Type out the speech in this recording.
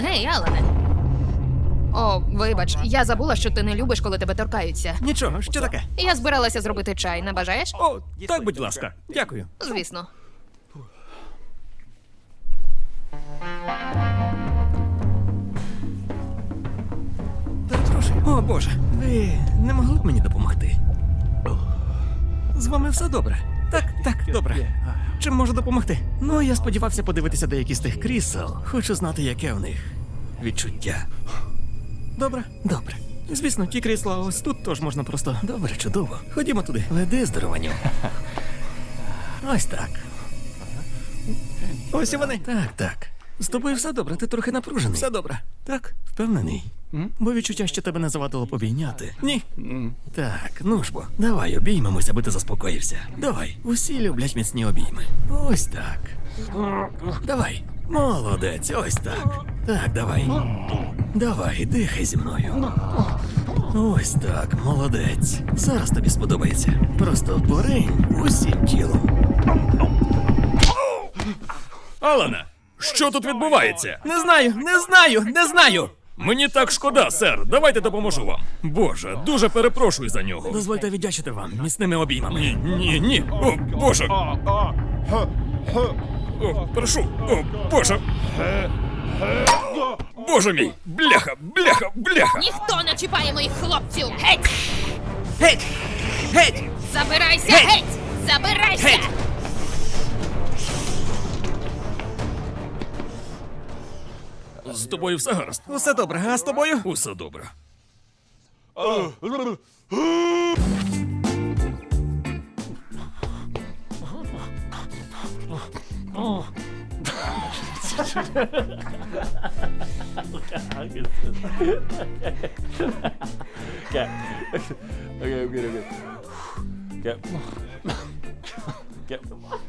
Гей, Алене. О, вибач, я забула, що ти не любиш, коли тебе торкаються. Нічого, що таке? Я збиралася зробити чай, не бажаєш? О, так, будь ласка. Дякую. Звісно. Перепрошую. О, Боже, ви не могли б мені допомогти? З вами все добре. Так, так, добре. Чим можу допомогти? Ну, я сподівався подивитися деякі з тих крісел. Хочу знати, яке в них відчуття. Добре, добре. Звісно, ті крісла ось тут тож можна просто. Добре, чудово. Ходімо туди. Веди здорованю. Ось так. Ось і вони. Так, так. З тобою все добре, ти трохи напружений. Все добре. Так, впевнений. Бо відчуття, що тебе не завадило б обійняти. Ні. Так, ну ж бо, давай обіймемося, аби ти заспокоївся. Давай, усі люблять міцні обійми. Ось так. Давай. Молодець, ось так. Так, давай. Давай, дихай зі мною. Ось так, молодець. Зараз тобі сподобається. Просто поринь усім тілом. Алана, що тут відбувається? Не знаю, не знаю, не знаю. Мені так шкода, сер. Давайте допоможу вам. Боже, дуже перепрошую за нього. Дозвольте віддячити вам міцними обіймами. Ні, ні, ні. О, Боже. О, прошу. О, Боже. Боже мій! Бляха, бляха, бляха! Ніхто не чіпає моїх хлопців! Геть! Геть! Геть! Забирайся! Геть! Забирайся! З тобою все гаразд? Усе добре, а з тобою? Усе добре. Okay. Okay, I'm good, I'm good. Okay. Okay.